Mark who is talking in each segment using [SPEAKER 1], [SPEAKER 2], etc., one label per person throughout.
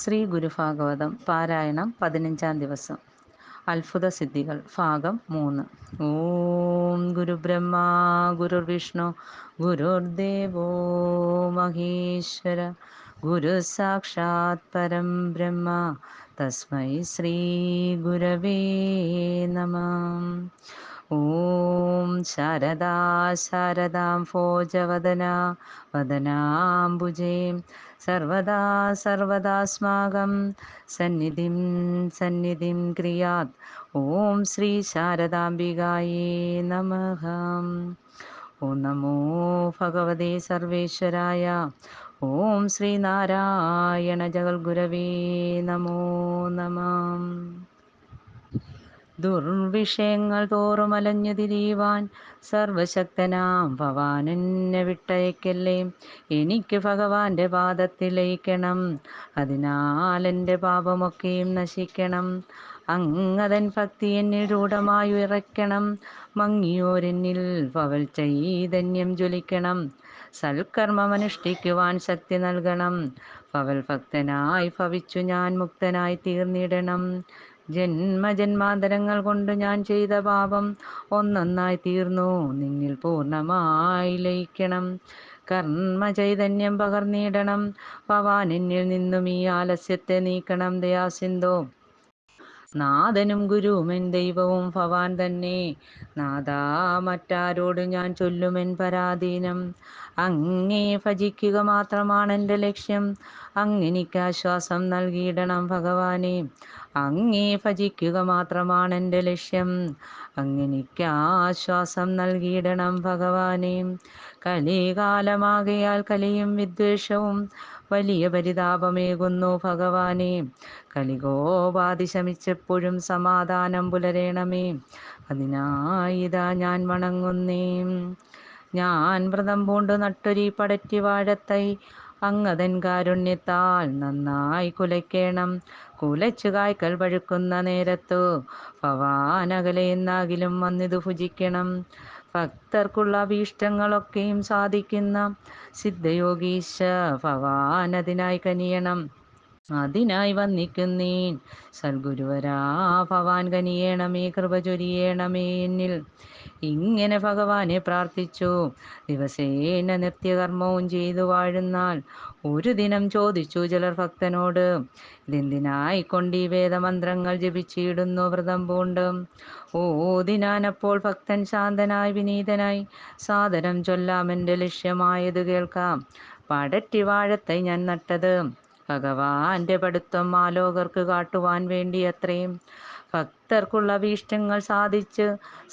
[SPEAKER 1] ശ്രീ ഗുരുഭാഗവതം പാരായണം പതിനഞ്ചാം ദിവസം. അത്ഭുത സിദ്ധികൾ ഭാഗം മൂന്ന്. ഓം ഗുരുബ്രഹ്മ ഗുരുർവിഷ്ണു ഗുരുർദേവോ മഹേശ്വര. ഗുരു സാക്ഷാത് പരം ബ്രഹ്മ തസ്മൈ ശ്രീ ഗുരവേ നമ. ഓം ശാരദാ ശാരദാം ഭോജവദന വദനാംബുജേ സർവദാ സർവദാസ്മാകം സന്നിധിം സന്നിധിം ക്രിയാത്. ഓം ശ്രീ ശാരദാംബികായേ നമഃ. ഓം നമോ ഭഗവതേ സർവേശ്വരായ. ഓം ശ്രീ നാരായണ ജഗൽഗുരവേ നമോ നമഃ. ദുർവിഷയങ്ങൾ തോറും അലഞ്ഞു തിരിയുവാൻ സർവശക്തനാം ഭവാൻ എന്നെ വിട്ടയക്കല്ലേ? എനിക്ക് ഭഗവാന്റെ പാദത്തിൽ ലയിക്കണം അതിനാൽ എന്റെ പാപമൊക്കെയും നശിക്കണം. അങ്ങതൻ ഭക്തി എന്നിൽ രൂഢമായി ഇറക്കണം മങ്ങിയോരെന്നിൽ പവൽ ചൈതന്യം ജ്വലിക്കണം. സൽക്കർമ്മമനുഷ്ഠിക്കുവാൻ ശക്തി നൽകണം പവൽ ഭക്തനായി ഭവിച്ചു ഞാൻ മുക്തനായി തീർന്നിടണം. ജന്മജന്മാന്തരങ്ങൾ കൊണ്ട് ഞാൻ ചെയ്ത പാപം ഒന്നൊന്നായി തീർന്നു. നിന്നിൽ പൂർണമായി ലയിക്കണം. കർമ്മ ചൈതന്യം പകർന്നിടണം ഭവാൻ എന്നിൽ നിന്നും ഈ ആലസ്യത്തെ നീക്കണം. ദയാസിന്ധോ നാഥനും ഗുരുവുമെൻ ദൈവവും ഭവാൻ തന്നെ. നാഥാ മറ്റാരോട് ഞാൻ ചൊല്ലുമെൻ പരാധീനം. അങ്ങേ ഭജിക്കുക മാത്രമാണ് എന്റെ ലക്ഷ്യം. അങ്ങെനിക്ക് ആശ്വാസം നൽകിയിടണം ഭഗവാനെ. അങ്ങേ ഭജിക്കുക മാത്രമാണ് എന്റെ ലക്ഷ്യം. അങ്ങെനിക്ക് ആശ്വാസം നൽകിയിടണം ഭഗവാനെ. കലികാലമാകയാൽ കലിയും വിദ്വേഷവും വലിയ പരിതാപമേകുന്നു ഭഗവാനെ. കലികോപാധി ശമിച്ചെപ്പോഴും സമാധാനം പുലരേണമേ. അതിനായിതാ ഞാൻ വണങ്ങുന്നേ. ഞാൻ വ്രതം പൂണ്ടു നട്ടൊരി പടറ്റി വാഴത്തൈ. അങ്ങതൻ കാരുണ്യത്താൽ നന്നായി കുലയ്ക്കേണം. കുലച്ചു കായ്ക്കൽ പഴുക്കുന്ന നേരത്തു ഭവാനകലയെന്നാകിലും വന്നിതു ഭുജിക്കണം. ഭക്തർക്കുള്ള അഭീഷ്ടങ്ങളൊക്കെയും സാധിക്കുന്ന സിദ്ധയോഗീശ ഭവാനതിനായി കനിയണം. അതിനായി വന്നിക്കുന്നേൻ. സൽഗുരുവരാ ഭവാൻ കനിയേണമേ കൃപ ചൊരിയേണമേ എന്നിൽ. ഇങ്ങനെ ഭഗവാനെ പ്രാർത്ഥിച്ചു. ദിവസേന നിത്യകർമ്മവും ചെയ്തു വാഴുന്നാൽ ഒരു ദിനം ചോദിച്ചു ചിലർ ഭക്തനോട് ഇതെന്തിനായിക്കൊണ്ട് ഈ വേദമന്ത്രങ്ങൾ ജപിച്ചിടുന്നു വ്രതം പൂണ്ട്? ഓതിനാനപ്പോൾ ഭക്തൻ ശാന്തനായി വിനീതനായി സാദരം ചൊല്ലാം എന്റെ ലക്ഷ്യമായത് കേൾക്കാം. പടറ്റി വാഴത്തെ ഞാൻ നട്ടത്. ഭഗവാന്റെ പഠിത്തം ആലോകർക്ക് കാട്ടുവാൻ വേണ്ടി അത്രയും ഭക്തർക്കുള്ള ഭീഷ്ടങ്ങൾ സാധിച്ച്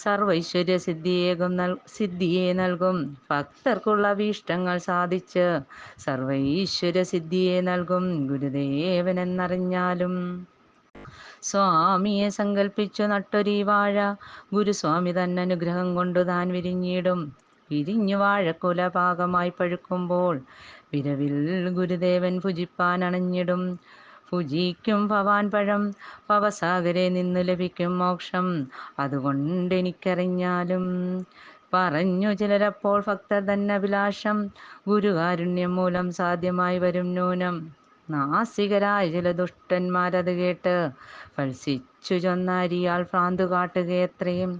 [SPEAKER 1] സർവൈശ്വര്യ സിദ്ധിയേകും നൽ സിദ്ധിയെ നൽകും. ഭക്തർക്കുള്ള ഭീഷ്ടങ്ങൾ സാധിച്ച് സർവൈശ്വര്യ സിദ്ധിയെ നൽകും. ഗുരുദേവൻ എന്നറിഞ്ഞാലും സ്വാമിയെ സങ്കല്പിച്ചു നട്ടൊരീ വാഴ ഗുരുസ്വാമി തന്നെ അനുഗ്രഹം കൊണ്ടു താൻ വിരിഞ്ഞിടും. വിരിഞ്ഞു വാഴക്കുല പാകമായി പഴുക്കുമ്പോൾ വിരവിൽ ഗുരുദേവൻ ഭുജിപ്പാൻ അണഞ്ഞിടും. ഭുജിക്കും ഭവാൻ പഴം പവസാഗരെ നിന്നു ലഭിക്കും മോക്ഷം. അതുകൊണ്ട് എനിക്കറിഞ്ഞാലും പറഞ്ഞു ചിലരപ്പോൾ ഭക്തർ തന്നെ അഭിലാഷം. ഗുരുകാരുണ്യം മൂലം സാധ്യമായി വരും നൂനം നാസികരായ ചില ദുഷ്ടന്മാരത് കേട്ട് ഫൽസിച്ചു ചൊന്നാരിയാൽ ഭ്രാന്തു കാട്ടുകയത്രയും.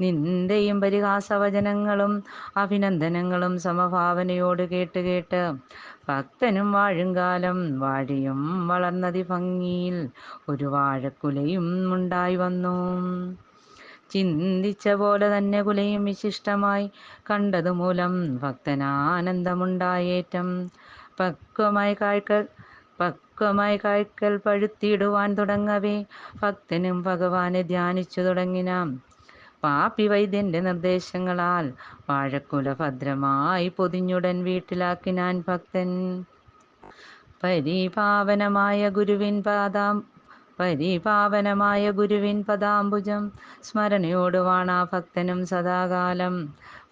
[SPEAKER 1] നിന്ദയും പരിഹാസവചനങ്ങളും അഭിനന്ദനങ്ങളും സമഭാവനയോട് കേട്ട് കേട്ട് ഭക്തനും വാഴുംകാലം വാഴിയും വളർന്നതി ഭംഗിയിൽ ഒരു വാഴക്കുലയും ഉണ്ടായി വന്നു. ചിന്തിച്ച പോലെ തന്നെ കുലയും വിശിഷ്ടമായി കണ്ടതുമൂലം ഭക്തനാനന്ദമുണ്ടായേറ്റം. പക്വമായി കാഴ്ക്ക പക്വമായി കായ്ക്കൽ പഴുത്തിടുവാൻ തുടങ്ങവേ. ഭക്തനും ഭഗവാനെ ധ്യാനിച്ചു തുടങ്ങിനാം പാപ്പി വൈദ്യന്റെ നിർദ്ദേശങ്ങളാൽ വാഴക്കുല ഭദ്രമായി പൊതിഞ്ഞുടൻ വീട്ടിലാക്കി ഞാൻ ഭക്തൻ. പരിപാവനമായ ഗുരുവിൻ പാദാം പരിപാവനമായ ഗുരുവിൻ പദാംബുജം. സ്മരണയോട് വാണാ ഭക്തനും സദാകാലം.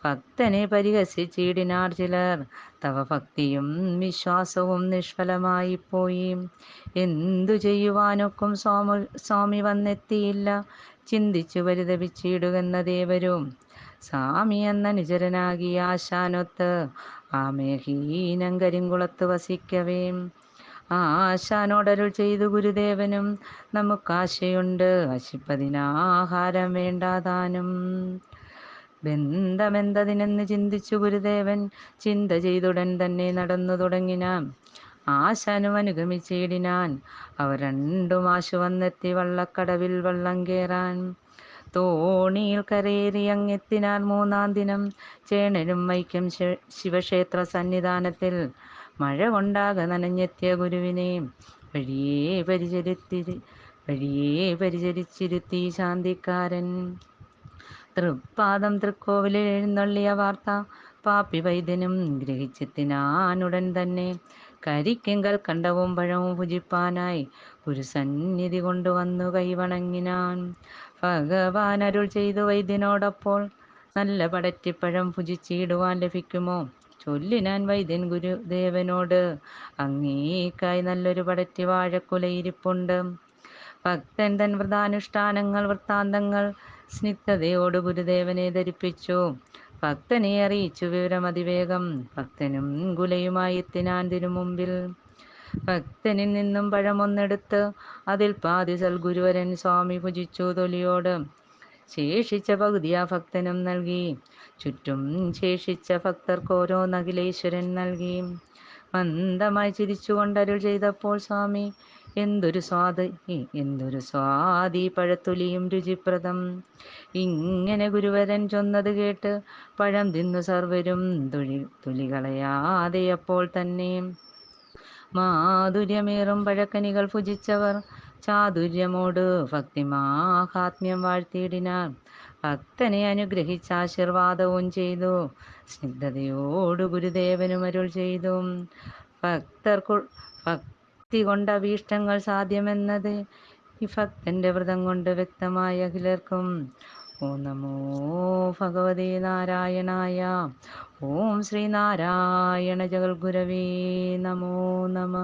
[SPEAKER 1] ഭക്തനെ പരിഹസിച്ചിടിനാർ ചിലർ. തവ ഭക്തിയും വിശ്വാസവും നിഷ്ഫലമായി പോയി. എന്തു ചെയ്യുവാനൊക്കും സ്വാമി സ്വാമി വന്നെത്തിയില്ല. ചിന്തിച്ചു പരിതപിച്ചിടുകെന്ന ദേവരും. സ്വാമി എന്ന നിജരനാകിയ ആശാനൊത്ത് ആമേഹീനം കരിങ്കുളത്ത് വസിക്കവേ. ആശാനോടരുൾ ചെയ്തു ഗുരുദേവനും നമുക്കാശയുണ്ട് അശിപ്പതിനാഹാരം വേണ്ടാതാനും. ബന്ധമെന്തതിനെന്ന് ചിന്തിച്ചു ഗുരുദേവൻ ചിന്ത ചെയ്തുടൻ തന്നെ നടന്നു തുടങ്ങിനാൻ ആശാനും അനുഗമിച്ചിടിനാൻ അവർ രണ്ടും ആശു വന്നെത്തി വള്ളക്കടവിൽ വള്ളം കേറാൻ. തോണിയിൽ കരയേറി അങ്ങെത്തിനാൻ മൂന്നാം ദിനം ചേണനും വൈക്കം ശിവക്ഷേത്ര സന്നിധാനത്തിൽ മഴ കൊണ്ടാകെ നനഞ്ഞെത്തിയ ഗുരുവിനെ വഴിയേ പരിചരിത്തി വഴിയേ പരിചരിച്ചിരുത്തി ശാന്തിക്കാരൻ. തൃപ്പാദം തൃക്കോവിലിൽ എഴുന്നള്ളിയ വാർത്ത പാപ്പി വൈദ്യനും ഗ്രഹിച്ചെത്തിനാനുടൻ തന്നെ കരിക്കെങ്കൽ കണ്ടവും പഴവും ഭുജിപ്പാനായി ഗുരുസന്നിധി കൊണ്ടുവന്നു കൈവണങ്ങിനാൻ ഭഗവാൻ അരുൾ ചെയ്തു വൈദ്യനോടപ്പോൾ നല്ല പടറ്റിപ്പഴം ഭുജിച്ചിടുവാൻ ലഭിക്കുമോ? ചൊല്ലിനാൻ വൈദ്യൻ ഗുരുദേവനോട് അങ്ങേക്കായി നല്ലൊരു പടറ്റി വാഴക്കുലയിരിപ്പുണ്ട്. ഭക്തൻ തൻ വ്രതാനുഷ്ഠാനങ്ങൾ വൃത്താന്തങ്ങൾ സ്നിഗ്ധതയോട് ഗുരുദേവനെ ധരിപ്പിച്ചു. ഭക്തനെ അറിയിച്ചു വിവരം അതിവേഗം. ഭക്തനും കുലയുമായി എത്തിനാൻ തിരുമുമ്പിൽ ഭക്തനിൽ നിന്നും പഴമൊന്നെടുത്ത് അതിൽ പാതി സൽഗുരുവരൻ സ്വാമി ഭുജിച്ചു തൊലിയോട്. ശേഷിച്ച പകുതി ആ ഭക്തനും നൽകി. ചുറ്റും ശേഷിച്ച ഭക്തർക്ക് ഓരോ നഖിലേശ്വരൻ നൽകി. മന്ദമായി ചിരിച്ചുകൊണ്ടരുൾ ചെയ്തപ്പോൾ സ്വാമി എന്തൊരു സ്വാദ്? എന്തൊരു സ്വാദി പഴത്തൊലിയും രുചിപ്രദം. ഇങ്ങനെ ഗുരുവരൻ ചൊന്നത് കേട്ട് പഴം തിന്നു സർവരും തൊഴി തൊലികളയാതെ അപ്പോൾ തന്നെ. മാധുര്യമേറും പഴക്കനികൾ ഭുജിച്ചവർ ചാതുര്യമോട് ഭക്തിമാഹാത്മ്യം വാഴ്ത്തിയിടിനാർ. ഭക്തനെ അനുഗ്രഹിച്ച ആശീർവാദവും ചെയ്തു സ്നിഗ്ധതയോട് ഗുരുദേവനും അരുൾ ചെയ്തു. ഭക്തർക്കു ഭക്തി കൊണ്ട് അഭീഷ്ടങ്ങൾ സാധ്യമെന്നത് ഈ ഭക്തന്റെ വ്രതം കൊണ്ട് വ്യക്തമായ അഖിലർക്കും. ഓ നമോ ഭഗവതി നാരായണായ. ഓം ശ്രീനാരായണ ജഗൽഗുരവേ നമോ നമ.